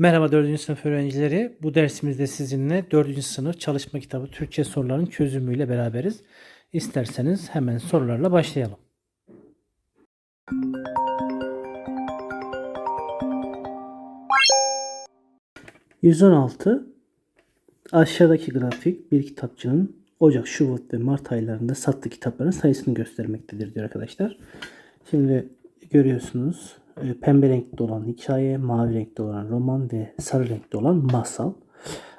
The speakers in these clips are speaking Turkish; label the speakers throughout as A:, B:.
A: Merhaba 4. sınıf öğrencileri. Bu dersimizde sizinle 4. sınıf çalışma kitabı Türkçe soruların çözümüyle beraberiz. İsterseniz hemen sorularla başlayalım. ...116... ...aşağıdaki grafik bir kitapçının... ...Ocak, Şubat ve Mart aylarında sattığı kitapların sayısını göstermektedir diyor arkadaşlar. Şimdi görüyorsunuz pembe renkli olan hikaye, mavi renkli olan roman ve sarı renkli olan masal.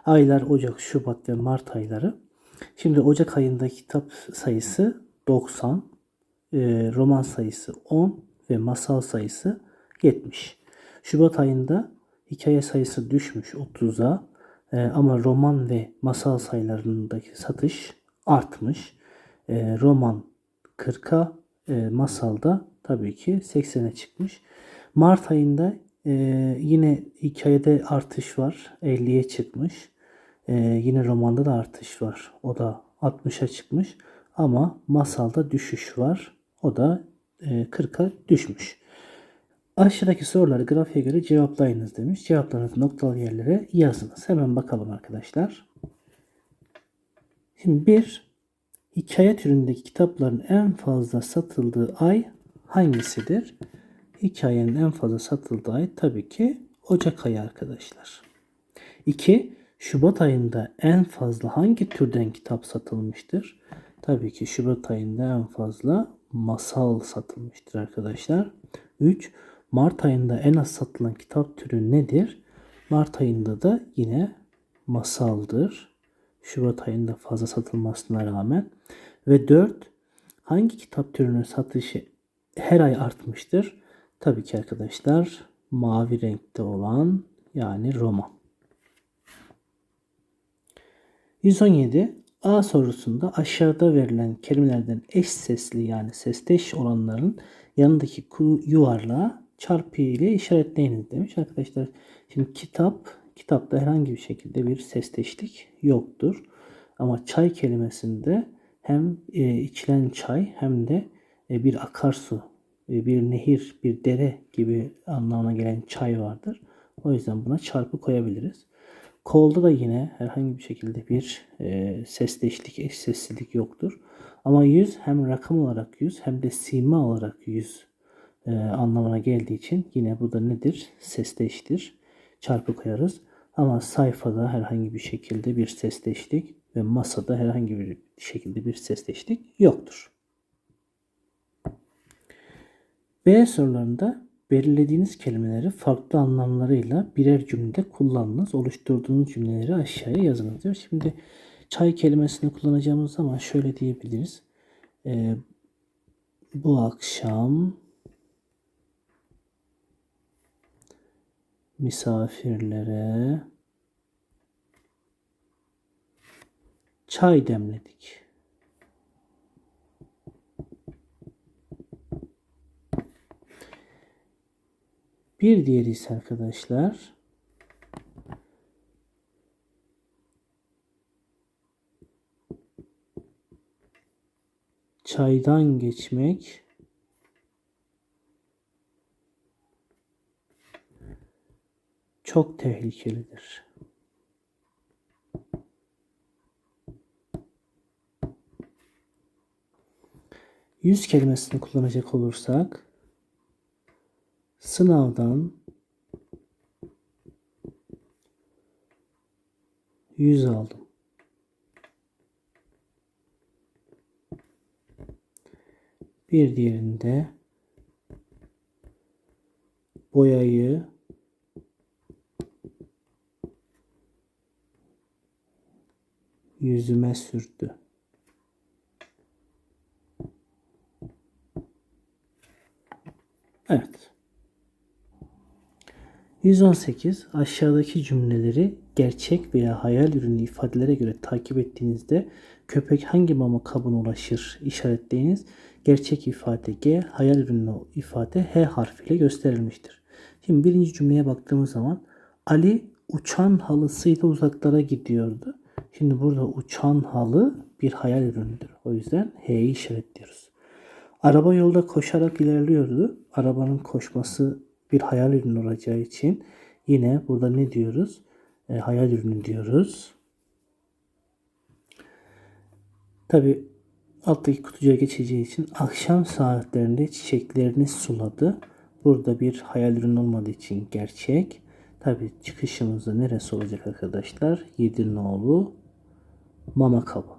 A: Aylar Ocak, Şubat ve Mart ayları. Şimdi Ocak ayında kitap sayısı 90, e, roman sayısı 10 ve masal sayısı 70. Şubat ayında hikaye sayısı düşmüş 30'a e, ama roman ve masal sayılarındaki satış artmış. Roman 40'a, masalda tabii ki 80'e çıkmış. Mart ayında e, yine hikayede artış var. 50'ye çıkmış. E, yine romanda da artış var. O da 60'a çıkmış. Ama masalda düşüş var. O da e, 40'a düşmüş. Aşağıdaki soruları grafiğe göre cevaplayınız demiş. Cevaplarınızı noktalı yerlere yazınız. Hemen bakalım arkadaşlar. Şimdi bir hikaye türündeki kitapların en fazla satıldığı ay hangisidir? Hikayenin en fazla satıldığı ay tabii ki Ocak ayı arkadaşlar. 2. Şubat ayında en fazla hangi türden kitap satılmıştır? Tabii ki Şubat ayında en fazla masal satılmıştır arkadaşlar. 3. Mart ayında en az satılan kitap türü nedir? Mart ayında da yine masaldır. Şubat ayında fazla satılmasına rağmen. Ve 4. Hangi kitap türünün satışı her ay artmıştır? Tabii ki arkadaşlar mavi renkte olan yani roman. 117 A sorusunda aşağıda verilen kelimelerden eş sesli yani sesteş olanların yanındaki yuvarlağa çarpı ile işaretleyiniz demiş arkadaşlar. Şimdi kitap, kitapta herhangi bir şekilde bir sesteşlik yoktur. Ama çay kelimesinde hem e, içilen çay hem de e, bir akarsu bir nehir, bir dere gibi anlamına gelen çay vardır. O yüzden buna çarpı koyabiliriz. Kolda da yine herhangi bir şekilde bir e, sesleşlik, eş seslilik yoktur. Ama yüz hem rakam olarak yüz hem de sima olarak yüz e, anlamına geldiği için yine bu da nedir? Sesleştir. Çarpı koyarız. Ama sayfada herhangi bir şekilde bir sesleşlik ve masada herhangi bir şekilde bir sesleşlik yoktur. B sorularında belirlediğiniz kelimeleri farklı anlamlarıyla birer cümlede kullanınız. Oluşturduğunuz cümleleri aşağıya yazınız diyor. Şimdi çay kelimesini kullanacağımız zaman şöyle diyebiliriz. Ee, bu akşam misafirlere çay demledik. Bir diğeri ise arkadaşlar çaydan geçmek çok tehlikelidir. Yüz kelimesini kullanacak olursak Sınavdan 100 aldım. Bir diğerinde boyayı yüzüme sürdü. Evet. 118 aşağıdaki cümleleri gerçek veya hayal ürünü ifadelere göre takip ettiğinizde köpek hangi mama kabına ulaşır işaretleyiniz. Gerçek ifade G, hayal ürünü ifade H harfiyle gösterilmiştir. Şimdi birinci cümleye baktığımız zaman Ali uçan halısıyla uzaklara gidiyordu. Şimdi burada uçan halı bir hayal ürünüdür. O yüzden H'yi işaretliyoruz. Araba yolda koşarak ilerliyordu. Arabanın koşması bir hayal ürünü olacağı için Yine burada ne diyoruz? E, hayal ürünü diyoruz. Tabi alttaki kutucuğa geçeceği için akşam saatlerinde çiçeklerini suladı. Burada bir hayal ürünü olmadığı için gerçek. Tabi çıkışımızda neresi olacak arkadaşlar? Yedirnoğlu mama kabı.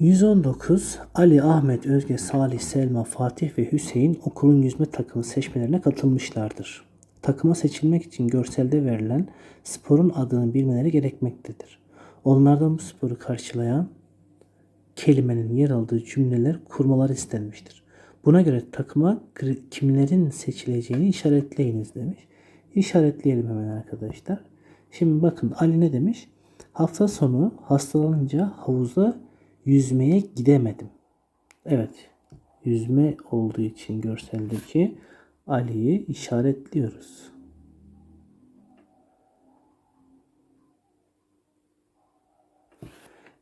A: 119 Ali, Ahmet, Özge, Salih, Selma, Fatih ve Hüseyin okulun yüzme takımı seçmelerine katılmışlardır. Takıma seçilmek için görselde verilen sporun adını bilmeleri gerekmektedir. Onlardan bu sporu karşılayan kelimenin yer aldığı cümleler kurmalar istenmiştir. Buna göre takıma kimlerin seçileceğini işaretleyiniz demiş. İşaretleyelim hemen arkadaşlar. Şimdi bakın Ali ne demiş? Hafta sonu hastalanınca havuza yüzmeye gidemedim. Evet. Yüzme olduğu için görseldeki Ali'yi işaretliyoruz.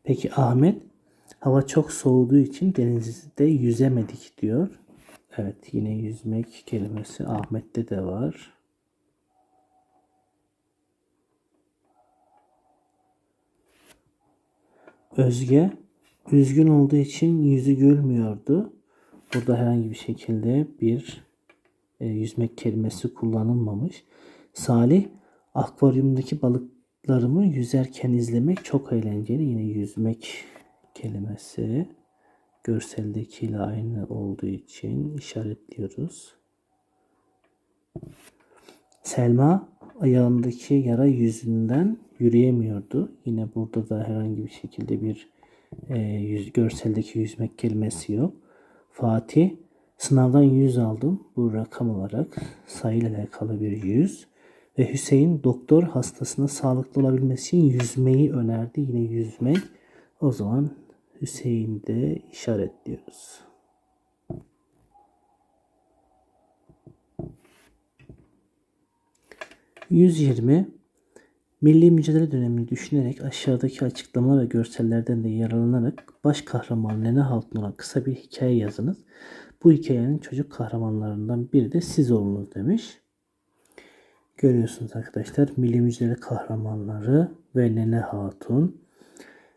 A: Peki Ahmet hava çok soğuduğu için denizde yüzemedik diyor. Evet yine yüzmek kelimesi Ahmet'te de var. Özge üzgün olduğu için yüzü gülmüyordu. Burada herhangi bir şekilde bir e, yüzmek kelimesi kullanılmamış. Salih akvaryumdaki balıklarımı yüzerken izlemek çok eğlenceli. Yine yüzmek kelimesi görseldekiyle aynı olduğu için işaretliyoruz. Selma ayağındaki yara yüzünden yürüyemiyordu. Yine burada da herhangi bir şekilde bir e, yüz, görseldeki yüzmek kelimesi yok. Fatih sınavdan 100 aldım. Bu rakam olarak sayıyla alakalı bir 100. Ve Hüseyin doktor hastasına sağlıklı olabilmesi için yüzmeyi önerdi. Yine yüzmek. O zaman Hüseyin'de işaretliyoruz. Yüz yirmi Milli mücadele dönemini düşünerek aşağıdaki açıklama ve görsellerden de yararlanarak baş kahraman Nene Hatun'a kısa bir hikaye yazınız. Bu hikayenin çocuk kahramanlarından biri de siz olunuz demiş. Görüyorsunuz arkadaşlar milli mücadele kahramanları ve Nene Hatun.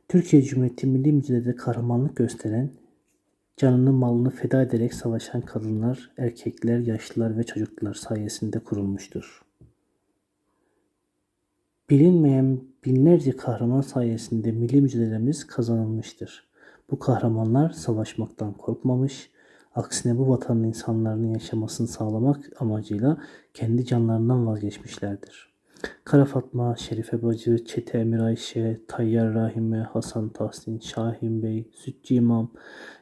A: Türkiye Cumhuriyeti milli mücadelede kahramanlık gösteren, canını malını feda ederek savaşan kadınlar, erkekler, yaşlılar ve çocuklar sayesinde kurulmuştur. Bilinmeyen binlerce kahraman sayesinde milli mücadelemiz kazanılmıştır. Bu kahramanlar savaşmaktan korkmamış, aksine bu vatanın insanların yaşamasını sağlamak amacıyla kendi canlarından vazgeçmişlerdir. Kara Fatma, Şerife Bacı, Çete Emir Ayşe, Tayyar Rahime, Hasan Tahsin, Şahin Bey, Sütçü İmam,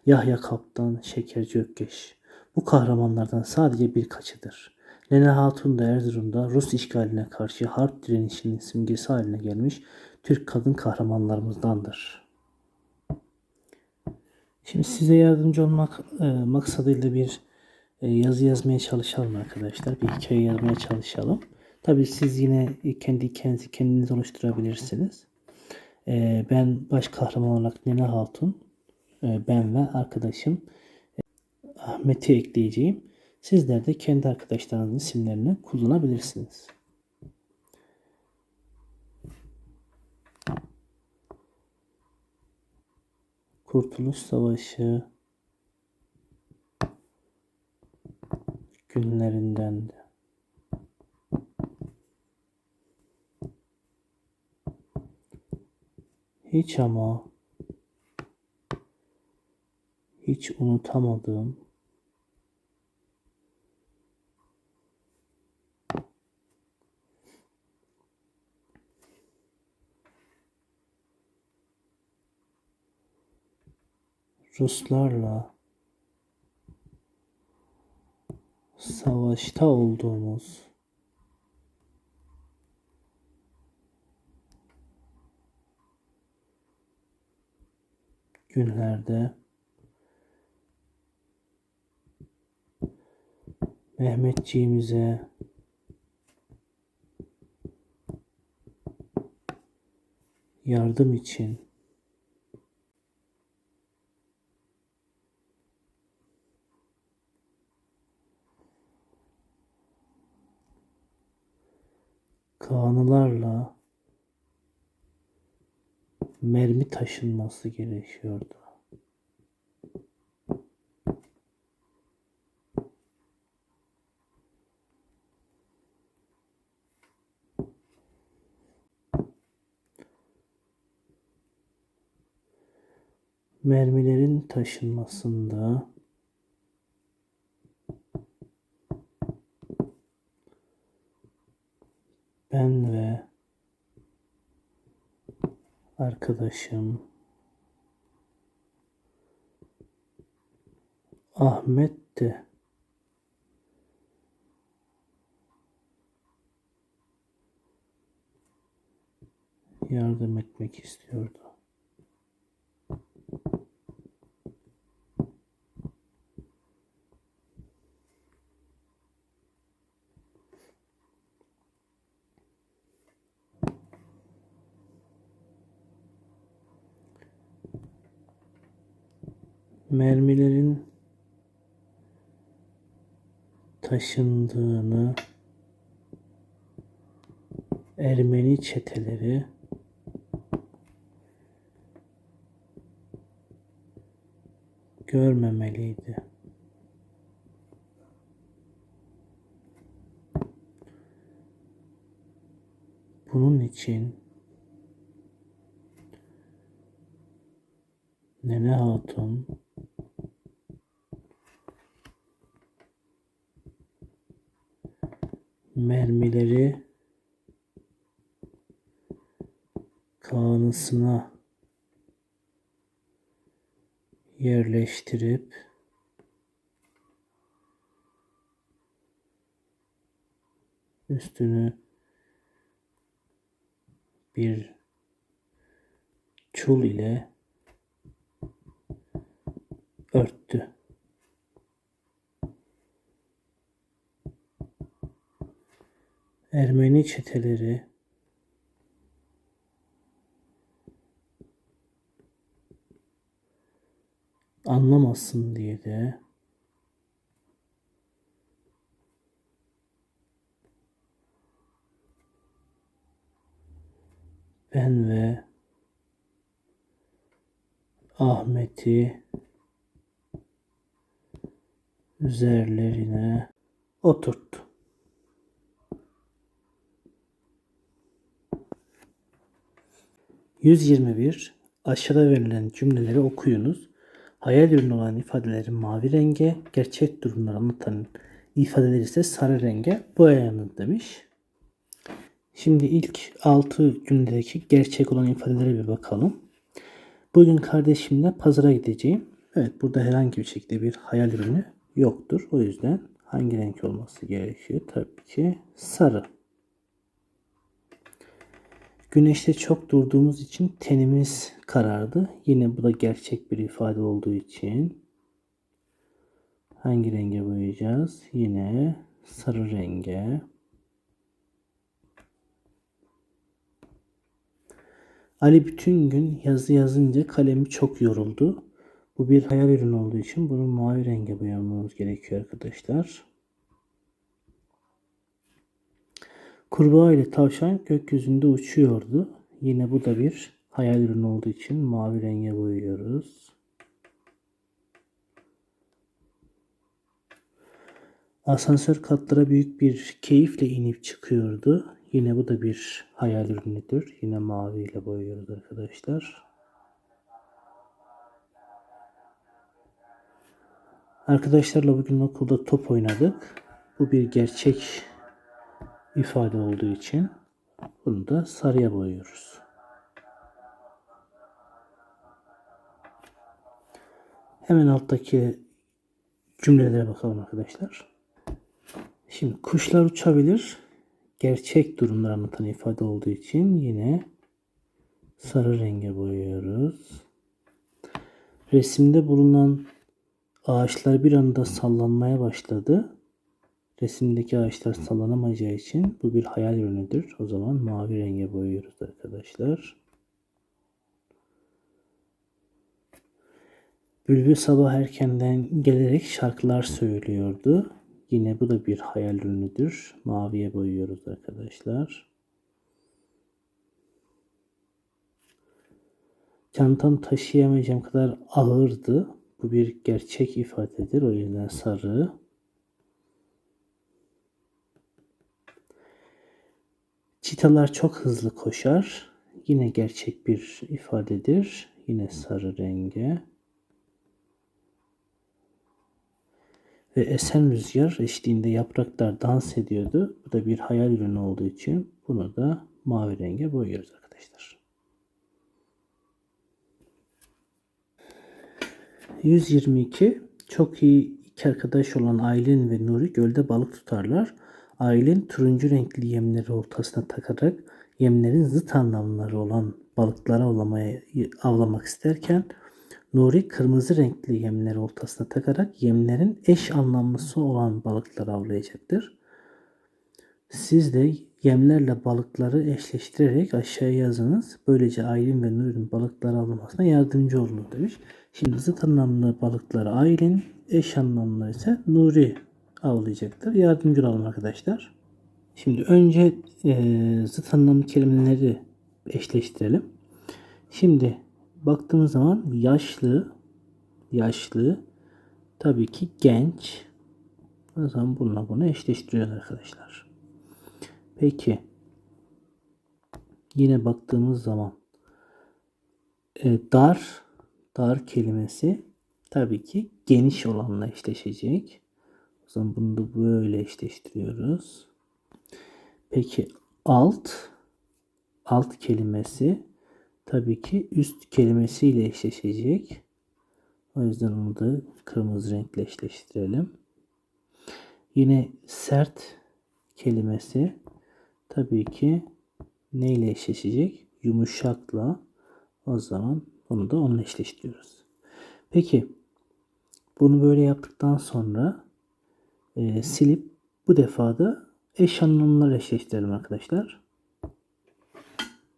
A: Yahya Kaptan, Şekerci Ökkeş. Bu kahramanlardan sadece birkaçıdır. Nene Hatun da Erzurum'da Rus işgaline karşı harp direnişinin simgesi haline gelmiş Türk kadın kahramanlarımızdandır. Şimdi size yardımcı olmak e, maksadıyla bir e, yazı yazmaya çalışalım arkadaşlar. Bir hikaye yazmaya çalışalım. Tabii siz yine kendi hikayenizi kendiniz oluşturabilirsiniz. E, ben baş kahraman olarak Nene Hatun, e, ben ve arkadaşım e, Ahmet'i ekleyeceğim. Sizler de kendi arkadaşlarınızın isimlerini kullanabilirsiniz. Kurtuluş Savaşı günlerinden de. Hiç ama hiç unutamadığım Ruslarla savaşta olduğumuz günlerde Mehmetçiğimize yardım için kanılarla mermi taşınması gerekiyordu. Mermilerin taşınmasında ben ve arkadaşım Ahmet de yardım etmek istiyordu. Mermilerin taşındığını Ermeni çeteleri görmemeliydi. Bunun için Nene Hatun mermileri kanısına yerleştirip üstünü bir çul ile örttü. Ermeni çeteleri anlamasın diye de ben ve Ahmet'i üzerlerine oturttu. ...121... Aşağıda verilen cümleleri okuyunuz. Hayal ürünü olan ifadelerin mavi renge, gerçek durumları anlatan ifadeler ise sarı renge boyanın demiş. Şimdi ilk 6 cümledeki gerçek olan ifadelere bir bakalım. Bugün kardeşimle pazara gideceğim. Evet burada herhangi bir şekilde bir hayal ürünü yoktur. O yüzden hangi renk olması gerekiyor? Tabii ki sarı. Güneşte çok durduğumuz için tenimiz karardı. Yine bu da gerçek bir ifade olduğu için hangi renge boyayacağız? Yine sarı renge. Ali bütün gün yazı yazınca kalemi çok yoruldu. Bu bir hayal ürünü olduğu için bunu mavi renge boyamamız gerekiyor arkadaşlar. Kurbağa ile tavşan gökyüzünde uçuyordu. Yine bu da bir hayal ürünü olduğu için mavi renge boyuyoruz. Asansör katlara büyük bir keyifle inip çıkıyordu. Yine bu da bir hayal ürünüdür. Yine mavi ile boyuyoruz arkadaşlar. Arkadaşlarla bugün okulda top oynadık. Bu bir gerçek ifade olduğu için bunu da sarıya boyuyoruz. Hemen alttaki cümlelere bakalım arkadaşlar. Şimdi kuşlar uçabilir. Gerçek durumları anlatan ifade olduğu için yine sarı renge boyuyoruz. Resimde bulunan ağaçlar bir anda sallanmaya başladı. Resimdeki ağaçlar sallanamayacağı için bu bir hayal ürünüdür. O zaman mavi renge boyuyoruz arkadaşlar. Bülbül sabah erkenden gelerek şarkılar söylüyordu. Yine bu da bir hayal ürünüdür. Maviye boyuyoruz arkadaşlar. Çantam taşıyamayacağım kadar ağırdı. Bu bir gerçek ifadedir. O yüzden sarı. Çitalar çok hızlı koşar. Yine gerçek bir ifadedir. Yine sarı renge. Ve esen rüzgar eşliğinde yapraklar dans ediyordu. Bu da bir hayal ürünü olduğu için bunu da mavi renge boyuyoruz arkadaşlar. 122 çok iyi iki arkadaş olan Aylin ve Nuri gölde balık tutarlar. Aylin turuncu renkli yemleri ortasına takarak yemlerin zıt anlamları olan balıkları avlamak isterken Nuri kırmızı renkli yemleri ortasına takarak yemlerin eş anlamlısı olan balıkları avlayacaktır. Siz de yemlerle balıkları eşleştirerek aşağıya yazınız. Böylece Aylin ve Nuri'nin balıkları avlamasına yardımcı olunur demiş. Şimdi zıt anlamlı balıkları Aylin, eş anlamlı ise Nuri avlayacaktır. Yardımcı olalım arkadaşlar. Şimdi önce e, zıt anlamlı kelimeleri eşleştirelim. Şimdi baktığımız zaman yaşlı, yaşlı, tabii ki genç. O zaman bununla bunu eşleştiriyoruz arkadaşlar. Peki yine baktığımız zaman e, dar, dar kelimesi tabii ki geniş olanla eşleşecek. Zaman bunu da böyle eşleştiriyoruz. Peki alt, alt kelimesi tabii ki üst kelimesiyle eşleşecek. O yüzden onu da kırmızı renkle eşleştirelim. Yine sert kelimesi tabii ki neyle eşleşecek? Yumuşakla. O zaman bunu da onunla eşleştiriyoruz. Peki bunu böyle yaptıktan sonra e, silip bu defa da eş anlamlar eşleştirelim arkadaşlar.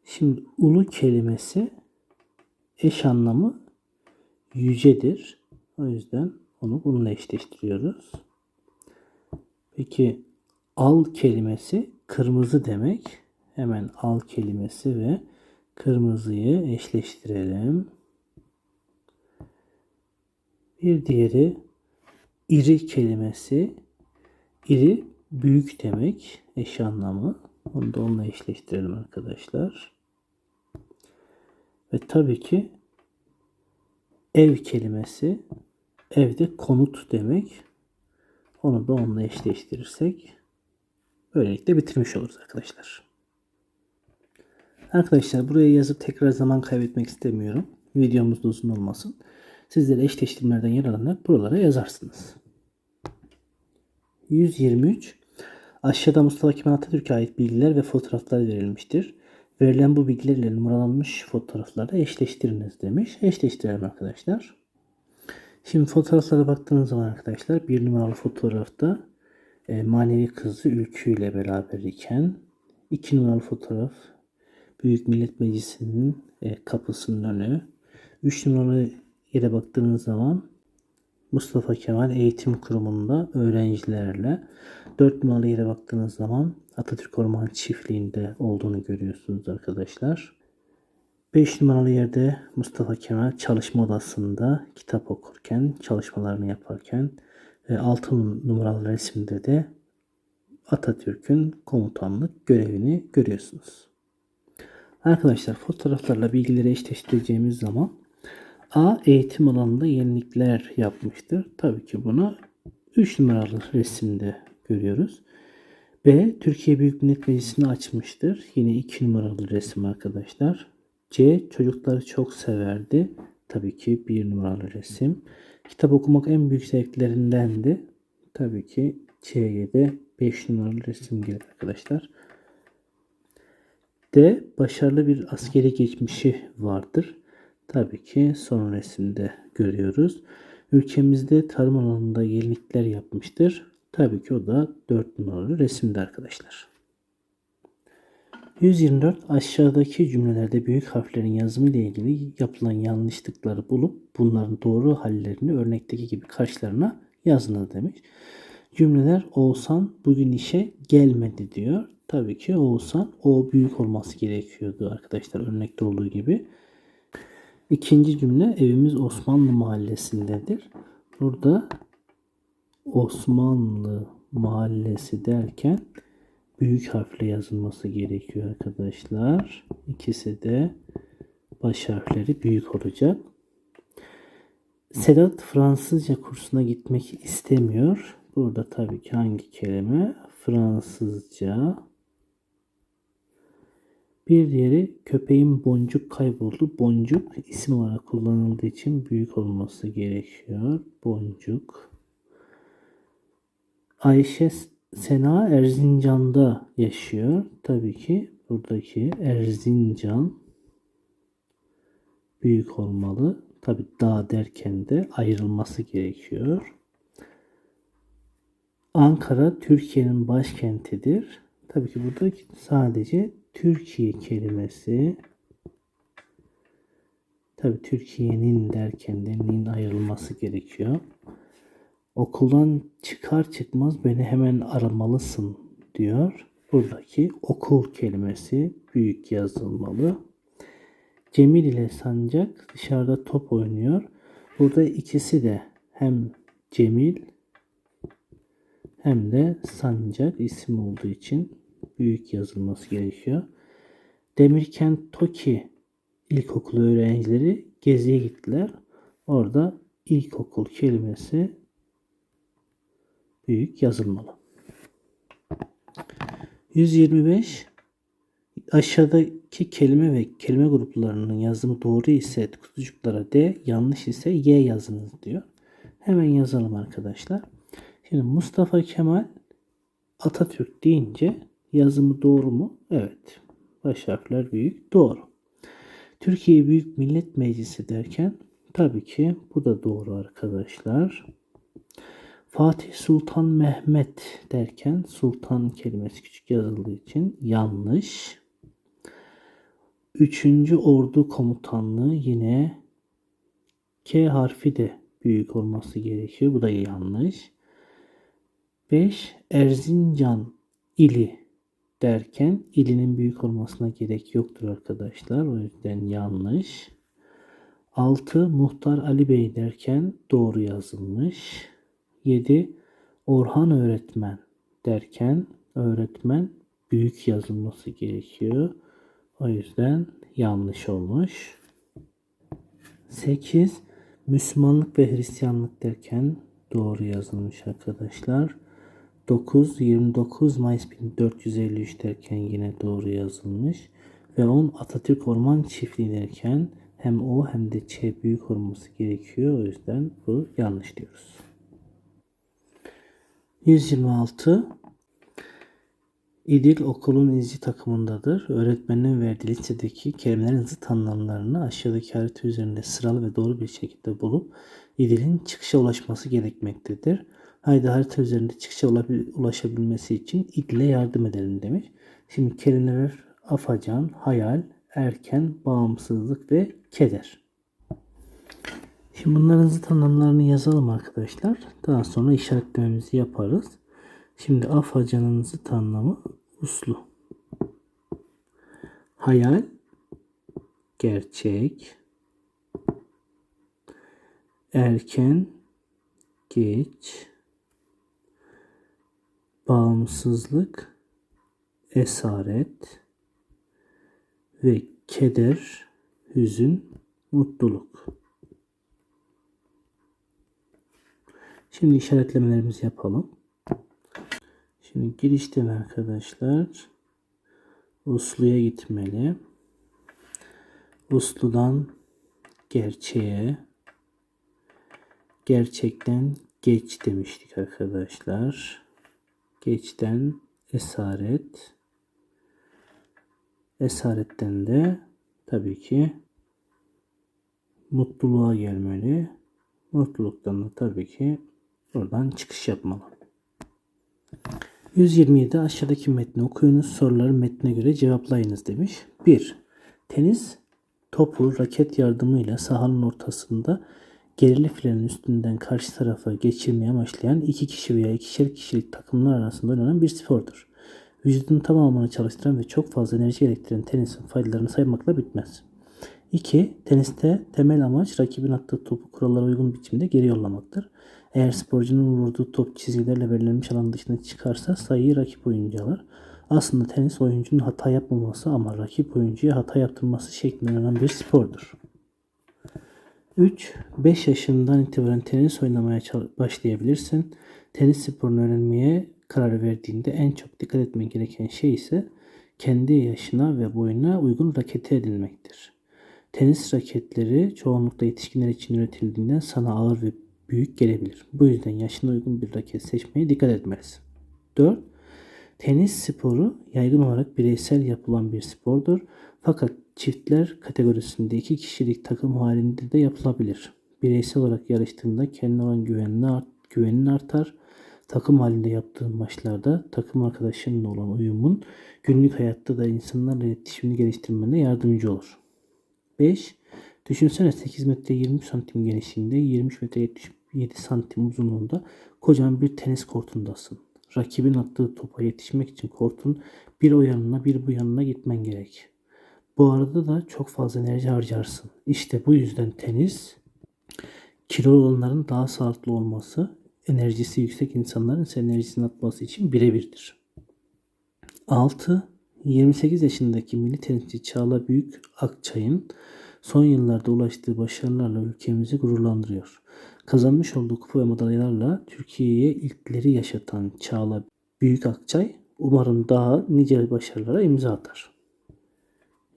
A: Şimdi ulu kelimesi eş anlamı yücedir. O yüzden onu bununla eşleştiriyoruz. Peki al kelimesi kırmızı demek. Hemen al kelimesi ve kırmızıyı eşleştirelim. Bir diğeri iri kelimesi. İri büyük demek eş anlamı. Onu da onunla eşleştirelim arkadaşlar. Ve tabii ki ev kelimesi evde konut demek. Onu da onunla eşleştirirsek böylelikle bitirmiş oluruz arkadaşlar. Arkadaşlar buraya yazıp tekrar zaman kaybetmek istemiyorum. Videomuz da uzun olmasın. Sizlere eşleştirmelerden yararlanarak buralara yazarsınız. 123 Aşağıda Mustafa Kemal Atatürk'e ait bilgiler ve fotoğraflar verilmiştir. Verilen bu bilgilerle numaralanmış fotoğrafları eşleştiriniz demiş. Eşleştirelim arkadaşlar. Şimdi fotoğraflara baktığınız zaman arkadaşlar bir numaralı fotoğrafta e, manevi kızı Ülkü ile beraber iken iki numaralı fotoğraf Büyük Millet Meclisi'nin e, kapısının önü. Üç numaralı yere baktığınız zaman Mustafa Kemal Eğitim Kurumu'nda öğrencilerle 4 numaralı yere baktığınız zaman Atatürk Orman Çiftliği'nde olduğunu görüyorsunuz arkadaşlar. 5 numaralı yerde Mustafa Kemal çalışma odasında kitap okurken, çalışmalarını yaparken ve 6 numaralı resimde de Atatürk'ün komutanlık görevini görüyorsunuz. Arkadaşlar fotoğraflarla bilgileri eşleştireceğimiz zaman A eğitim alanında yenilikler yapmıştır. Tabii ki bunu 3 numaralı resimde görüyoruz. B. Türkiye Büyük Millet Meclisi'ni açmıştır. Yine 2 numaralı resim arkadaşlar. C. Çocukları çok severdi. Tabii ki 1 numaralı resim. Kitap okumak en büyük zevklerindendi. Tabii ki C'ye de 5 numaralı resim gelir arkadaşlar. D. Başarılı bir askeri geçmişi vardır. Tabii ki son resimde görüyoruz. Ülkemizde tarım alanında yenilikler yapmıştır. Tabii ki o da 4 numaralı resimde arkadaşlar. 124 aşağıdaki cümlelerde büyük harflerin yazımı ile ilgili yapılan yanlışlıkları bulup bunların doğru hallerini örnekteki gibi karşılarına yazınız demiş. Cümleler Oğuzhan bugün işe gelmedi diyor. Tabii ki Oğuzhan o büyük olması gerekiyordu arkadaşlar örnekte olduğu gibi. İkinci cümle evimiz Osmanlı mahallesindedir. Burada Osmanlı mahallesi derken büyük harfle yazılması gerekiyor arkadaşlar. İkisi de baş harfleri büyük olacak. Sedat Fransızca kursuna gitmek istemiyor. Burada tabii ki hangi kelime? Fransızca. Bir diğeri köpeğin boncuk kayboldu. Boncuk isim olarak kullanıldığı için büyük olması gerekiyor. Boncuk. Ayşe Sena Erzincan'da yaşıyor. Tabii ki buradaki Erzincan büyük olmalı. Tabii dağ derken de ayrılması gerekiyor. Ankara Türkiye'nin başkentidir. Tabii ki burada sadece Türkiye kelimesi tabii Türkiye'nin derken de nin ayrılması gerekiyor. Okuldan çıkar çıkmaz beni hemen aramalısın diyor. Buradaki okul kelimesi büyük yazılmalı. Cemil ile Sancak dışarıda top oynuyor. Burada ikisi de hem Cemil hem de Sancak isim olduğu için büyük yazılması gerekiyor. Demirkent Toki İlkokulu öğrencileri geziye gittiler. Orada ilkokul kelimesi büyük yazılmalı. 125 aşağıdaki kelime ve kelime gruplarının yazımı doğru ise kutucuklara D, yanlış ise Y yazınız diyor. Hemen yazalım arkadaşlar. Şimdi Mustafa Kemal Atatürk deyince yazımı doğru mu? Evet. Baş harfler büyük. Doğru. Türkiye Büyük Millet Meclisi derken tabii ki bu da doğru arkadaşlar. Fatih Sultan Mehmet derken sultan kelimesi küçük yazıldığı için yanlış. Üçüncü Ordu Komutanlığı yine K harfi de büyük olması gerekiyor. Bu da yanlış. 5. Erzincan ili derken ilinin büyük olmasına gerek yoktur arkadaşlar. O yüzden yanlış. 6. Muhtar Ali Bey derken doğru yazılmış. 7. Orhan öğretmen derken öğretmen büyük yazılması gerekiyor. O yüzden yanlış olmuş. 8. Müslümanlık ve Hristiyanlık derken doğru yazılmış arkadaşlar. 9. 29 Mayıs 1453 derken yine doğru yazılmış. Ve 10 Atatürk Orman Çiftliği derken hem O hem de Ç büyük olması gerekiyor. O yüzden bu yanlış diyoruz. 126 İdil okulun izci takımındadır. Öğretmenin verdiği listedeki kelimelerin zıt anlamlarını aşağıdaki harita üzerinde sıralı ve doğru bir şekilde bulup İdil'in çıkışa ulaşması gerekmektedir. Haydi harita üzerinde çıkışa ulaşabilmesi için İdil'e yardım edelim demiş. Şimdi kelimeler afacan, hayal, erken, bağımsızlık ve keder. Şimdi bunların zıt anlamlarını yazalım arkadaşlar. Daha sonra işaretlememizi yaparız. Şimdi afacanın zıt anlamı uslu. Hayal, gerçek, erken, geç, bağımsızlık, esaret ve keder, hüzün, mutluluk. Şimdi işaretlemelerimizi yapalım. Şimdi girişten arkadaşlar usluya gitmeli. Usludan gerçeğe gerçekten geç demiştik arkadaşlar. Geçten esaret esaretten de tabii ki mutluluğa gelmeli. Mutluluktan da tabii ki buradan çıkış yapmalı. 127 aşağıdaki metni okuyunuz. Soruları metne göre cevaplayınız demiş. 1. Tenis topu raket yardımıyla sahanın ortasında gerili filenin üstünden karşı tarafa geçirmeye amaçlayan iki kişi veya ikişer kişilik takımlar arasında oynanan bir spordur. Vücudun tamamını çalıştıran ve çok fazla enerji gerektiren tenisin faydalarını saymakla bitmez. 2. Teniste temel amaç rakibin attığı topu kurallara uygun biçimde geri yollamaktır. Eğer sporcunun vurduğu top çizgilerle belirlenmiş alan dışına çıkarsa sayıyı rakip oyuncu alır. Aslında tenis oyuncunun hata yapmaması ama rakip oyuncuya hata yaptırması şeklinde oynanan bir spordur. 3. 5 yaşından itibaren tenis oynamaya başlayabilirsin. Tenis sporunu öğrenmeye karar verdiğinde en çok dikkat etmen gereken şey ise kendi yaşına ve boyuna uygun raketi edinmektir. Tenis raketleri çoğunlukla yetişkinler için üretildiğinden sana ağır ve büyük gelebilir. Bu yüzden yaşına uygun bir raket seçmeye dikkat etmelisin. 4. Tenis sporu yaygın olarak bireysel yapılan bir spordur. Fakat çiftler kategorisinde iki kişilik takım halinde de yapılabilir. Bireysel olarak yarıştığında kendine olan güvenin, art, güvenin artar. Takım halinde yaptığın maçlarda takım arkadaşınla olan uyumun günlük hayatta da insanlarla iletişimini geliştirmene yardımcı olur. 5. Düşünsene 8 metre 20 santim genişliğinde 23 metre 77 santim uzunluğunda kocaman bir tenis kortundasın. Rakibin attığı topa yetişmek için kortun bir o yanına bir bu yanına gitmen gerek. Bu arada da çok fazla enerji harcarsın. İşte bu yüzden tenis kilolu olanların daha sağlıklı olması, enerjisi yüksek insanların ise enerjisini atması için birebirdir. 6. 28 yaşındaki milli tenisçi Çağla Büyük Akçay'ın son yıllarda ulaştığı başarılarla ülkemizi gururlandırıyor. Kazanmış olduğu kupa ve madalyalarla Türkiye'ye ilkleri yaşatan Çağla Büyük Akçay umarım daha nice başarılara imza atar.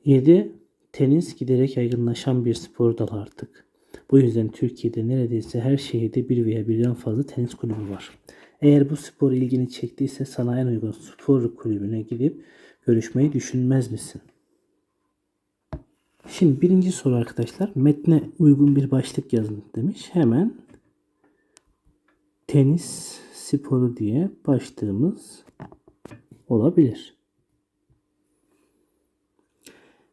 A: 7. Tenis giderek yaygınlaşan bir spor dalı artık. Bu yüzden Türkiye'de neredeyse her şehirde bir veya birden fazla tenis kulübü var. Eğer bu spor ilgini çektiyse sana en uygun spor kulübüne gidip görüşmeyi düşünmez misin? Şimdi birinci soru arkadaşlar. Metne uygun bir başlık yazın demiş. Hemen tenis sporu diye başlığımız olabilir.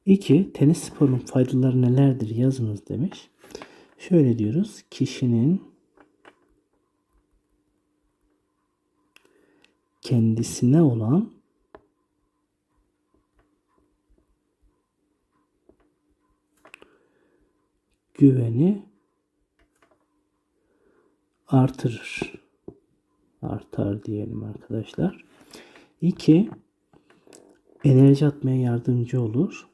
A: 2. Tenis sporunun faydaları nelerdir yazınız demiş. Şöyle diyoruz. Kişinin kendisine olan güveni artırır. Artar diyelim arkadaşlar. 2. Enerji atmaya yardımcı olur.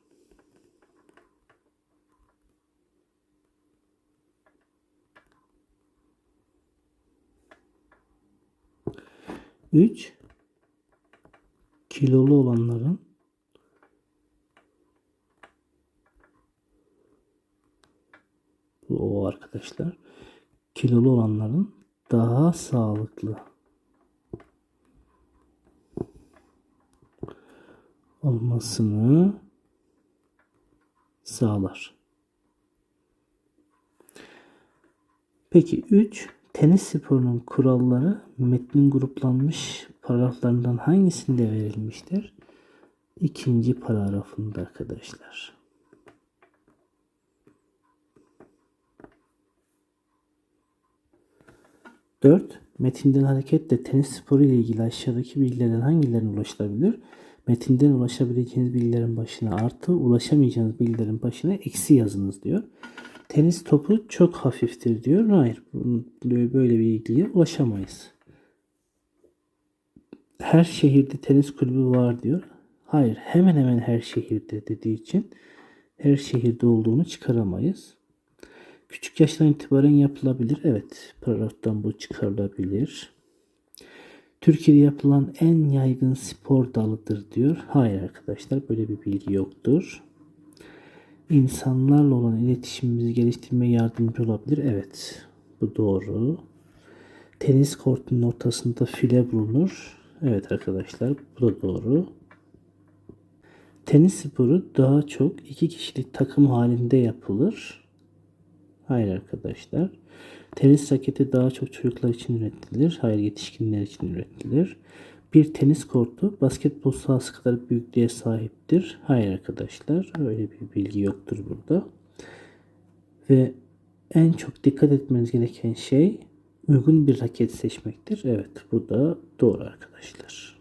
A: 3 kilolu olanların. Bu o arkadaşlar. Kilolu olanların daha sağlıklı. Olmasını sağlar. Peki 3 tenis sporunun kuralları metnin gruplanmış paragraflarından hangisinde verilmiştir? İkinci paragrafında arkadaşlar. Dört, metinden hareketle tenis sporu ile ilgili aşağıdaki bilgilerden hangilerine ulaşılabilir? Metinden ulaşabileceğiniz bilgilerin başına artı, ulaşamayacağınız bilgilerin başına eksi yazınız diyor. Tenis topu çok hafiftir diyor. Hayır, böyle bir bilgiye ulaşamayız. Her şehirde tenis kulübü var diyor. Hayır, hemen hemen her şehirde dediği için her şehirde olduğunu çıkaramayız. Küçük yaştan itibaren yapılabilir. Evet, paragraftan bu çıkarılabilir. Türkiye'de yapılan en yaygın spor dalıdır diyor. Hayır arkadaşlar böyle bir bilgi yoktur. İnsanlarla olan iletişimimizi geliştirmeye yardımcı olabilir. Evet bu doğru. Tenis kortunun ortasında file bulunur. Evet arkadaşlar bu da doğru. Tenis sporu daha çok iki kişilik takım halinde yapılır. Hayır arkadaşlar. Tenis raketi daha çok çocuklar için üretilir. Hayır yetişkinler için üretilir. Bir tenis kortu basketbol sahası kadar büyüklüğe sahiptir. Hayır arkadaşlar öyle bir bilgi yoktur burada. Ve en çok dikkat etmeniz gereken şey uygun bir raket seçmektir. Evet bu da doğru arkadaşlar.